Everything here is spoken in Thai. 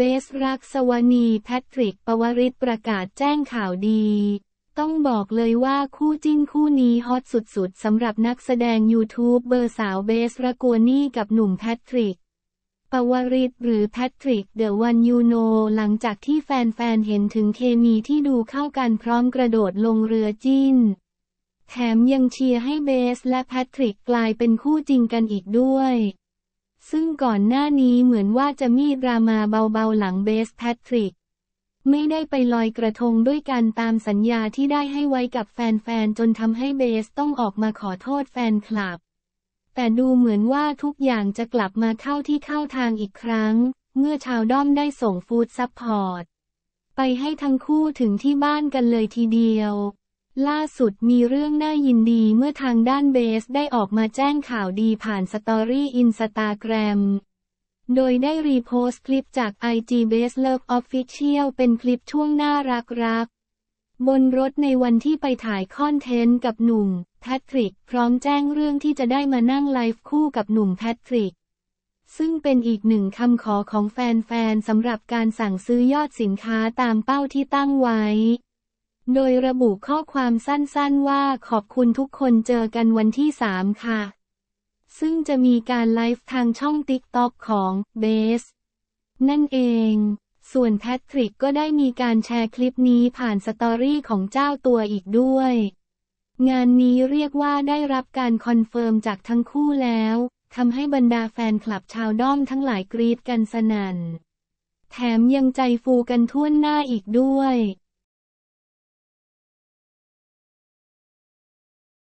เบสรักสวนีแพทริกปวริศประกาศแจ้งข่าวดี ต้องบอกเลยว่าคู่จิ้นคู่นี้ฮอตสุดๆสำหรับนักแสดง YouTube เบอร์สาวเบสรากวนี่กับหนุ่มแพทริกปวริศหรือแพทริกเดอะวันยูโนหลังจากที่แฟนๆเห็นถึงเคมีที่ดูเข้ากันพร้อมกระโดดลงเรือจิ้น แถมยังเชียร์ให้เบสและแพทริกกลายเป็นคู่จริงกันอีกด้วย ซึ่งก่อนหน้านี้เหมือนว่าจะมีดราม่าเบาๆหลังเบสแพทริก ไม่ได้ไปลอยกระทงด้วยกันตามสัญญาที่ได้ให้ไว้กับแฟนๆ จนทำให้เบสต้องออกมาขอโทษแฟนคลับ แต่ดูเหมือนว่าทุกอย่างจะกลับมาเข้าที่เข้าทางอีกครั้ง เมื่อชาวด้อมได้ส่งฟู้ดซัพพอร์ตไปให้ทั้งคู่ถึงที่บ้านกันเลยทีเดียว ล่าสุดมีเรื่องน่ายินดีเมื่อทางด้านเบสได้ออกมาแจ้งข่าวดีผ่านสตอรี่อินสตาแกรม โดยได้รีโพสต์คลิปจาก IG Base Love Official เป็นคลิปช่วงน่ารักรัก บนรถในวันที่ไปถ่ายคอนเทนต์กับหนุ่ม แพทริก พร้อมแจ้งเรื่องที่จะได้มานั่งไลฟ์คู่กับหนุ่มแพทริก ซึ่งเป็นอีกหนึ่งคำขอของแฟนๆสำหรับการสั่งซื้อยอดสินค้าตามเป้าที่ตั้งไว้ โดยระบุข้อความสั้นๆว่าขอบคุณทุกคนเจอกันวันที่ 3 ค่ะ ซึ่งจะมีการไลฟ์ทางช่องติ๊กต็อกของเบสนั่นเอง ส่วนแพทริกก็ได้มีการแชร์คลิปนี้ผ่านสตอรี่ของเจ้าตัวอีกด้วย งานนี้เรียกว่าได้รับการคอนเฟิร์มจากทั้งคู่แล้วทำให้บรรดาแฟนคลับชาวด้อมทั้งหลายกรี๊ดกันสนั่น แถมยังใจฟูกันทั่วหน้าอีกด้วย